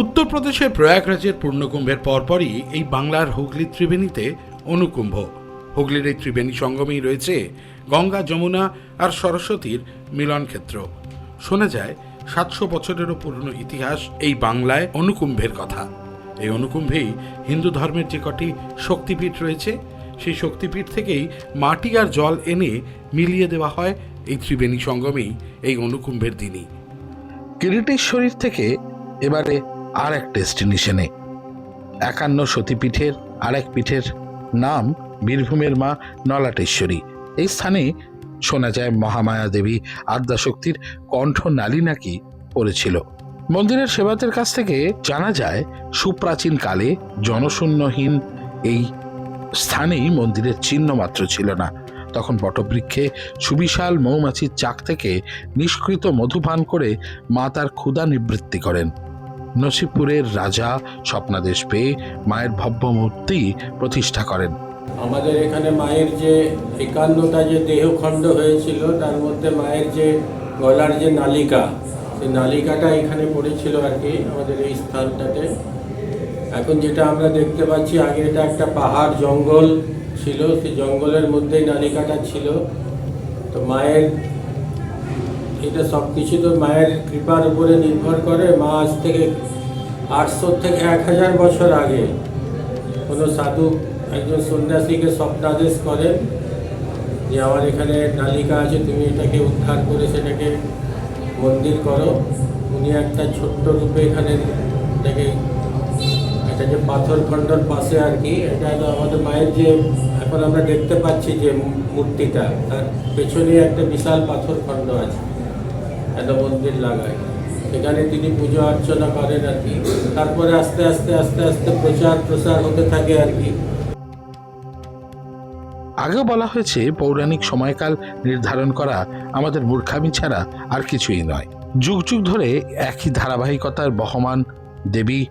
উত্তরপ্রদেশের প্রয়াগরাজের পূর্ণকুম্ভের পরপরই এই বাংলার হুগলি ত্রিবেণীতে অনুকুম্ভ। হুগলির এই ত্রিবেণী সঙ্গমেই রয়েছে গঙ্গা, যমুনা আর সরস্বতীর মিলনক্ষেত্র শোনা যায়, সাতশো বছরেরও পুরনো ইতিহাস এই বাংলায় অনুকুম্ভের কথা। এই অনুকুম্ভেই হিন্দু ধর্মের যে কটি শক্তিপীঠ রয়েছে, সেই শক্তিপীঠ থেকেই মাটি আর জল এনে মিলিয়ে দেওয়া হয় এই ত্রিবেণী সঙ্গমেই এই অনুকুম্ভের দিনই। কিরিটেশ্বরীর থেকে এবারে আর এক ডেস্টিনেশনে। একান্ন সতীপীঠের আর এক পীঠের নাম বীরভূমের মা নলাটেশ্বরী। এই স্থানে শোনা যায় মহামায়া দেবী আদ্যাশক্তির কণ্ঠ নালী নাকি পড়েছিল। মন্দিরের সেবাতের কাছ থেকে জানা যায়, সুপ্রাচীন কালে জনশূন্যহীন এই স্থানেই মন্দিরের চিহ্ন মাত্র ছিল না। তখন বটবৃক্ষে সুবিশাল মৌমাছির চাক থেকে নিষ্কৃত মধুপান করে মা তার ক্ষুধা নিবৃত্তি করেন। নসিপুরের রাজা স্বপ্নাদেশ পেয়ে মায়ের ভব্য মূর্তি প্রতিষ্ঠা করেন। আমাদের এখানে মায়ের যে একান্নটা যে দেহখণ্ড হয়েছিল, তার মধ্যে মায়ের যে গলার যে নালিকা, সেই নালিকাটা এখানে পড়েছিল আর কি, আমাদের এই স্থানটাতে। এখন যেটা আমরা দেখতে পাচ্ছি আগে এটা একটা পাহাড় জঙ্গল ছিল, সেই জঙ্গলের মধ্যেই নালিকাটা ছিল। তো মায়ের এটা সব কিছু তো মায়ের কৃপার উপরে নির্ভর করে। মা আজ থেকে আটশো থেকে এক হাজার বছর আগে কোনো সাধু একজন সন্ন্যাসীকে স্বপ্নাদেশ করেন যে আমার এখানে নালিকা আছে, তুমি এটাকে উদ্ধার করে সেটাকে মন্দির করো। উনি একটা ছোট্ট রূপে এখানে এটাকে এটা যে পাথর খণ্ডর পাশে আর কি, এটা আমাদের মায়ের যে এখন আমরা দেখতে পাচ্ছি যে মূর্তিটা, তার পেছনে একটা বিশাল পাথর খণ্ড আছে। একটা মন্দির লাগায়। সেখানে তিনি পুজো অর্চনা করেন আর কি। তারপরে আস্তে আস্তে আস্তে আস্তে প্রচার, প্রসার হতে থাকে আর কি। আগে বলা হয়েছে, পৌরাণিক সময়কাল নির্ধারণ করা আমাদের মূর্খামি ছাড়া আর কিছুই নয়। যুগ যুগ ধরে একই ধারাবাহিকতার বহমান দেবী,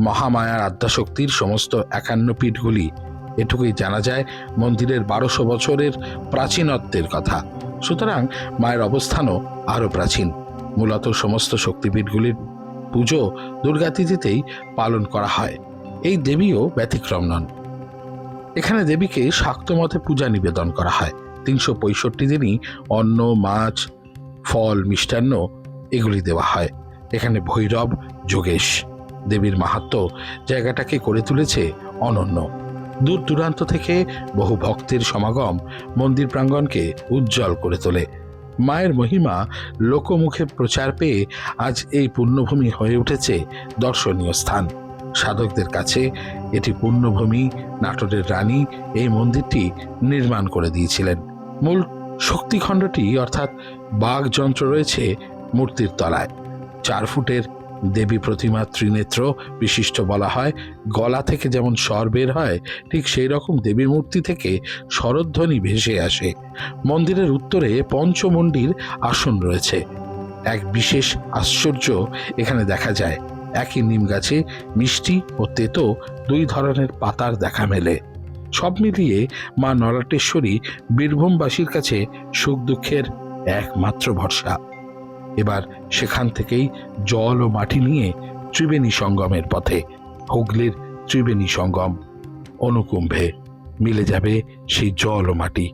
মহামায়ার আদ্যাশক্তির সমস্ত একান্ন পীঠগুলি। এটুকুই জানা যায়, মন্দিরের বারোশো বছরের প্রাচীনত্বের কথা। সুতরাং মায়ের অবস্থানও আরও প্রাচীন। মূলত সমস্ত শক্তিপীঠগুলির পুজো দুর্গাতিথিতেই পালন করা হয়। এই দেবীও ব্যতিক্রম নন। এখানে দেবীকে শাক্তমতে পূজা নিবেদন করা হয়। তিনশো পঁয়ষট্টি দিনই অন্ন, মাছ, ফল, মিষ্টান্ন এগুলি দেওয়া হয়। এখানে ভৈরব, যোগেশ দেবীর মাহাত্ম জায়গাটাকে করে তুলেছে অনন্য। দূর দূরান্ত থেকে বহু ভক্তের সমাগম মন্দির প্রাঙ্গণকে উজ্জ্বল করে তোলে। মায়ের মহিমা লোকমুখে প্রচার পেয়ে আজ এই পুণ্যভূমি হয়ে উঠেছে দর্শনীয় স্থান। সাধকদের কাছে এটি পুণ্যভূমি নাটোরের রানী এই মন্দিরটি নির্মাণ করে দিয়েছিলেন। মূল শক্তিখণ্ডটি অর্থাৎ বাঘ যন্ত্র রয়েছে মূর্তির তলায়। চার ফুটের দেবী প্রতিমা ত্রিনেত্র বিশিষ্ট বলা হয়। গলা থেকে যেমন স্বর বের হয়, ঠিক সেই রকম দেবী মূর্তি থেকে শরধ্বনি ভেসে আসে। মন্দিরের উত্তরে পঞ্চমন্ডির আসন রয়েছে। এক বিশেষ আশ্চর্য এখানে দেখা যায়। একই নিম গাছে মিষ্টি ও তেতো দুই ধরনের পাতার দেখা মেলে। সব মিলিয়ে মা নরাটেশ্বরী বীরভূমবাসীর কাছে সুখ দুঃখের একমাত্র ভরসা। এবার সেখান থেকেই জল ও মাটি নিয়ে ত্রিবেণী সঙ্গমের পথে। হুগলির ত্রিবেণী সঙ্গম অনুকুম্ভে মিলে যাবে সেই জল ও মাটি।